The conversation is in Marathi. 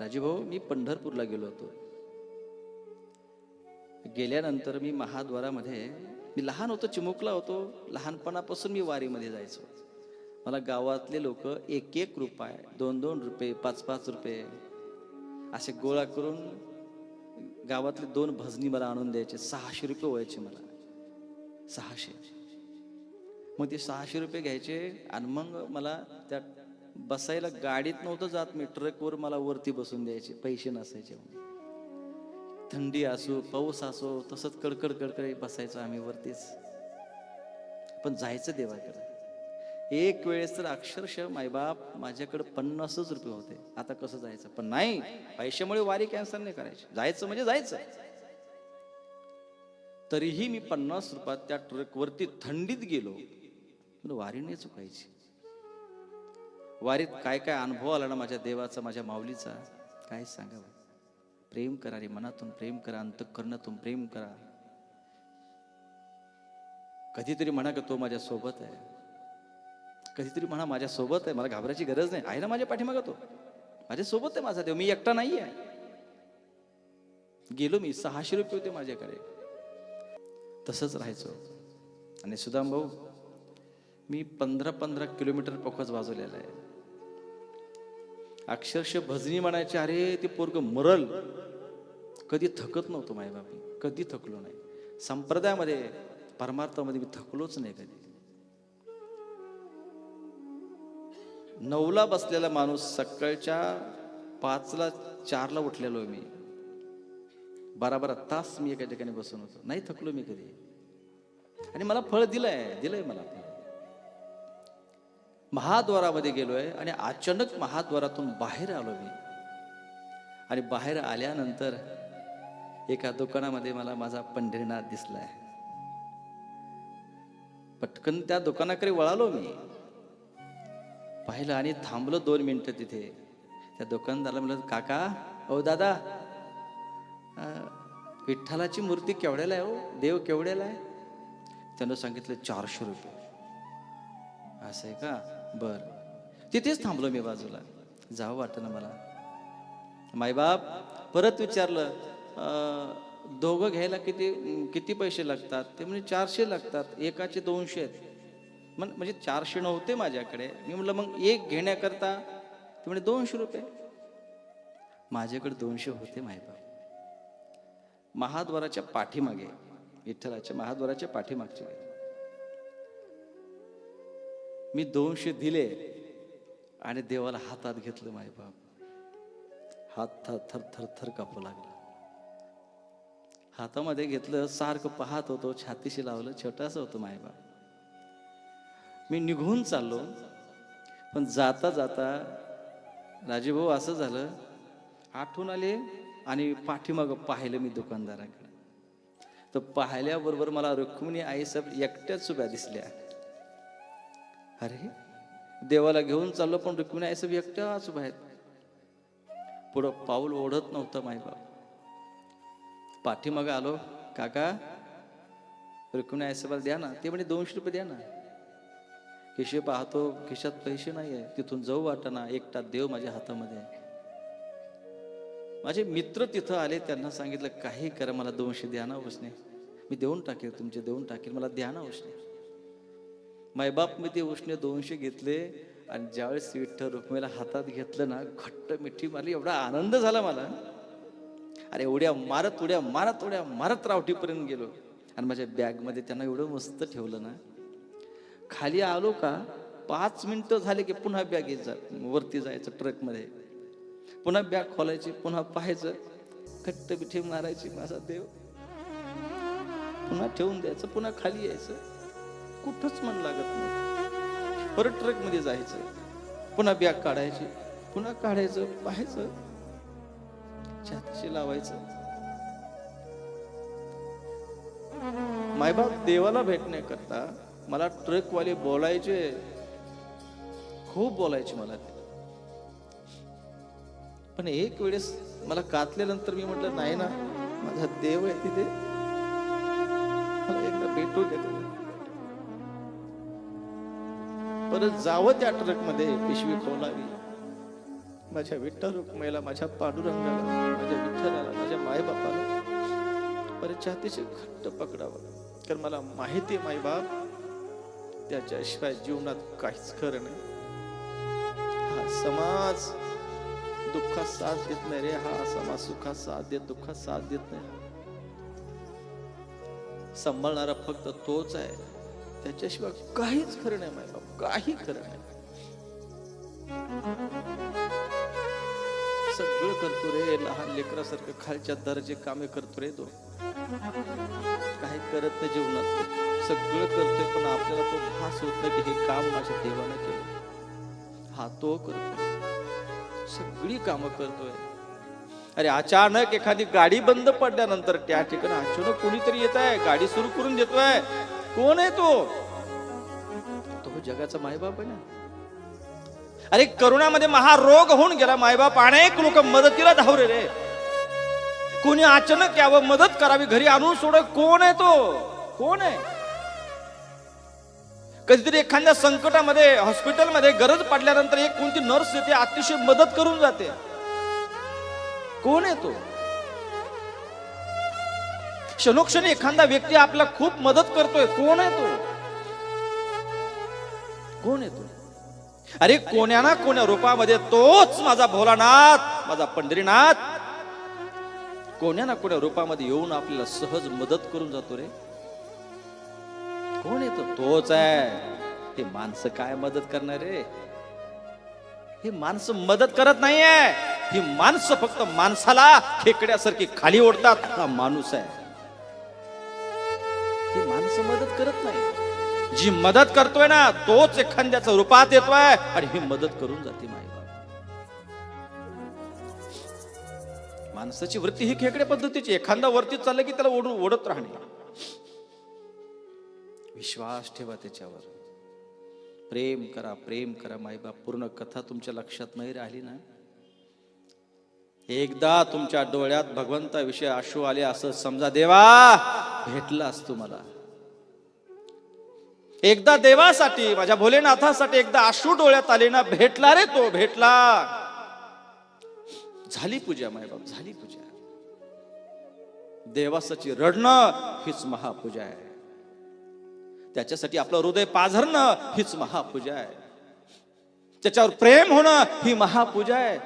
राजीभाऊ मी पंढरपूरला गेलो होतो. गेल्यानंतर मी महाद्वारामध्ये मी लहान होतो चिमुकला होतो. लहानपणापासून मी वारीमध्ये जायचो. मला गावातले लोक एक एक रुपये दोन दोन रुपये पाच पाच रुपये असे गोळा करून गावातले दोन भजनी मला आणून द्यायचे. सहाशे रुपये व्हायचे मला. सहाशे. मग ते सहाशे रुपये घ्यायचे आणि मग मला त्या बसायला गाडीत नव्हतं जात मी. ट्रकवर मला वरती बसून द्यायचे पैसे नसायचे म्हणजे. थंडी असो पाऊस असो तसंच कडकड कडकड बसायचो आम्ही वरतीच. पण जायचं देवाकडे. एक वेळेस तर अक्षरशः मायबाप माझ्याकडे पन्नासच रुपये होते. आता कसं जायचं? पण नाही पैशामुळे वारी कॅन्सल नाही करायची. जायचं म्हणजे जायचं. तरीही मी पन्नास रुपयात त्या ट्रकवरती थंडीत गेलो. वारी नाही चुकायची. वारीत काय काय अनुभव आला ना माझ्या देवाचा माझ्या माऊलीचा? काय सांगावं? प्रेम करा रे मनातून प्रेम करा अंतकरणातून प्रेम करा. कधीतरी म्हणा का तो माझ्या सोबत आहे. कधीतरी म्हणा माझ्या सोबत आहे मला घाबरायची गरज नाही. आहे ना माझ्या पाठीमागा तो? माझ्या सोबत आहे माझा देव मी एकटा नाही आहे. गेलो मी सहाशे रुपये होते माझ्याकडे. तसंच राहायचो. आणि सुदाम भाऊ मी पंधरा पंधरा किलोमीटर पखच वाजवलेला आहे. अक्षरशः भजनी म्हणायचे अरे ते पोरग मरल. कधी थकत नव्हतो मायबाप मी कधी थकलो नाही. संप्रदायामध्ये परमार्थामध्ये मी थकलोच नाही कधी. नऊला बसलेला माणूस सकाळच्या पाचला चारला उठलेलो मी. बारा बारा तास मी एका ठिकाणी बसून होतो. नाही थकलो मी कधी. आणि मला फळ दिलंय दिलंय मला. महाद्वारामध्ये गेलो आहे आणि अचानक महाद्वारातून बाहेर आलो मी. आणि बाहेर आल्यानंतर एका दुकानामध्ये मला माझा पंढरीनाथ दिसलाय. पटकन त्या दुकानाकडे वळालो मी. पाहिलं आणि थांबलो दोन मिनटं तिथे. त्या दुकानदाराला म्हणलं काका ओ दादा विठ्ठलाची मूर्ती केवढ्याला आहे हो? देव केवढ्याला आहे? त्यानं सांगितलं चारशे रुपये. असं आहे का? बर. तिथेच थांबलो मी बाजूला. जावं वाटतं ना मला. मायबाप परत विचारलं दोघं घ्यायला किती किती पैसे लागतात? ते म्हणजे चारशे लागतात. एकाचे दोनशे आहेत. म्हण म्हणजे चारशे नव्हते माझ्याकडे. मी म्हटलं मग एक घेण्याकरता? ते म्हणजे दोनशे रुपये. माझ्याकडे दोनशे होते मायबाप. महाद्वाराच्या पाठीमागे विठ्ठलाच्या महाद्वाराच्या पाठीमागचे. मी दोनशे दिले आणि देवाला हातात घेतलं मायबाप हात थर थर थर थर कापू लागला. हातामध्ये घेतलं सारखं पाहत होतो छातीशी लावलं छोटासा होतं मायबाप मी निघून चाललो पण जाता जाता राजेभाऊ असं झालं आठवून आले आणि पाठीमागं पाहिलं मी दुकानदाराकडे. तर पाहिल्याबरोबर मला रुक्मिणी आई सब एकट्याच उभ्या दिसल्या. अरे देवाला घेऊन चाललो पण रुक्मिणी आई सब एकट्याच उभ्या आहेत पुढं पाऊल ओढत नव्हतं मायबाप पाठीमागं आलो काका रुक्मिणी आई द्या ना. ते म्हणे दोनशे रुपये द्या ना. खिशे पाहतो खिशात पैसे नाही आहे तिथून जाऊ वाटना एकटा देव माझ्या हातामध्ये आहे. माझे मित्र तिथं आले त्यांना सांगितलं काही करा मला दोनशे द्या ना उसने. मी देऊन टाकेल तुमचे देऊन टाकेल मला द्या ना उसने. मायबाप मी ते उष्णे दोनशे घेतले आणि ज्यावेळेस विठ्ठल रुक्मिणीला हातात घेतलं ना घट्ट मिठी मारली एवढा आनंद झाला मला. अरे उड्या मारत उड्या मारत उड्या मारत रावटीपर्यंत गेलो. आणि माझ्या बॅगमध्ये त्यांना एवढं मस्त ठेवलं ना. खाली आलो का पाच मिनटं झाले की पुन्हा बॅग येत वरती जायचं ट्रकमध्ये. पुन्हा बॅग खोलायची पुन्हा पाहायचं. घट्ट मिठी मारायची माझा देव. पुन्हा ठेवून द्यायचं पुन्हा खाली यायचं. कुठंच मन लागत नाही परत ट्रकमध्ये जायचं पुन्हा बॅग काढायची पुन्हा काढायचं पाहायचं छातीशी लावायचं. मायबाप देवाला भेटण्याकरता मला ट्रकवाले बोलायचे खूप बोलायचे मला ते. पण एक वेळेस मला कातल्यानंतर मी म्हटलं नाही ना माझा देव आहे तिथे. मला एकदा भेटू देतो परत जावं त्या ट्रकमध्ये पिशवी खोलावी. माझ्या विठ्ठल रुक्माईला माझ्या पांडुरंगाला माझ्या विठ्ठलाला माझ्या मायबापाला परत छातीचे घट्ट पकडावं. कारण मला माहिती आहे माईबाप त्याच्याशिवाय जीवनात काहीच खरं नाही. हा समाज दुःखात साथ देत नाही रे हा समाज सुखात साथ देत दुःखात साथ देत नाही. सांभाळणारा फक्त तोच आहे. त्याच्याशिवाय काहीच खरं नाही माझ्या काही खरं नाही. सगळं करतो रे लहान लेकरासारखं खालच्या दर्जे कामे करतो रे तो. काही करत नाही जीवनात सगळं करतोय पण आपल्याला तो भास होत नाही की हे काम माझ्या देवानं केलं हा तो करतोय. सगळी कामं करतोय. अरे अचानक एखादी गाडी बंद पडल्यानंतर त्या ठिकाणी अचानक कोणीतरी येत आहे गाडी सुरू करून देतोय. कोण आहे तो? तो जगाचा मायबाप आहे ना. अरे करोनामध्ये महारोग होऊन गेला मायबाप. अनेक लोक मदतीला धावले रे कोणी अचानक यावं मदत करावी घरी आणून सोड. कोण आहे तो? कोण आहे? कधीतरी एखाद्या संकटामध्ये हॉस्पिटलमध्ये गरज पडल्यानंतर एक कोणती नर्स येते अतिशय मदत करून जाते. कोण आहे तो? क्षणोक्षणी एखादा व्यक्ती आपला खूप मदत करतोय कोण आहे तो? कोण आहे तो? अरे कोण्या ना कोण्या रूपामध्ये तोच माझा भोलानाथ माझा पंढरीनाथ. कोण्या ना कोण्या रूपामध्ये येऊन आपल्याला सहज मदत करून जातो रे. कोण येतो तोच आहे. हे माणसं काय मदत करणार रे? हे माणसं मदत करत नाहीये. ही माणसं फक्त माणसाला खेकड्यासारखी खाली ओढतात. हा माणूस आहे. असं मदत करत नाही. जी मदत करतोय ना तोच एखाद्याचं रूपात येतोय आणि ही मदत करून जाते माई माणसाची वृत्ती ही खेकडे पद्धतीची एखादा वरती चाललं की त्याला ओढून ओढत राहणे. विश्वास ठेवा त्याच्यावर. प्रेम करा प्रेम करा माईबाप पूर्ण कथा तुमच्या लक्षात नाही राहिली ना? एकदा तुमच्या डोळ्यात भगवंताविषयी आशू आले असं समजा देवा भेटलास तुम्हाला एकदा देवासाठी माझ्या भोलेनाथासाठी एकदा आशू डोळ्यात आले ना भेटला रे तो भेटला. झाली पूजा मायबाप झाली पूजा. देवासाची रडणं हीच महापूजा आहे. त्याच्यासाठी आपलं हृदय पाझरणं हीच महापूजा आहे. त्याच्यावर प्रेम होणं ही महापूजा आहे.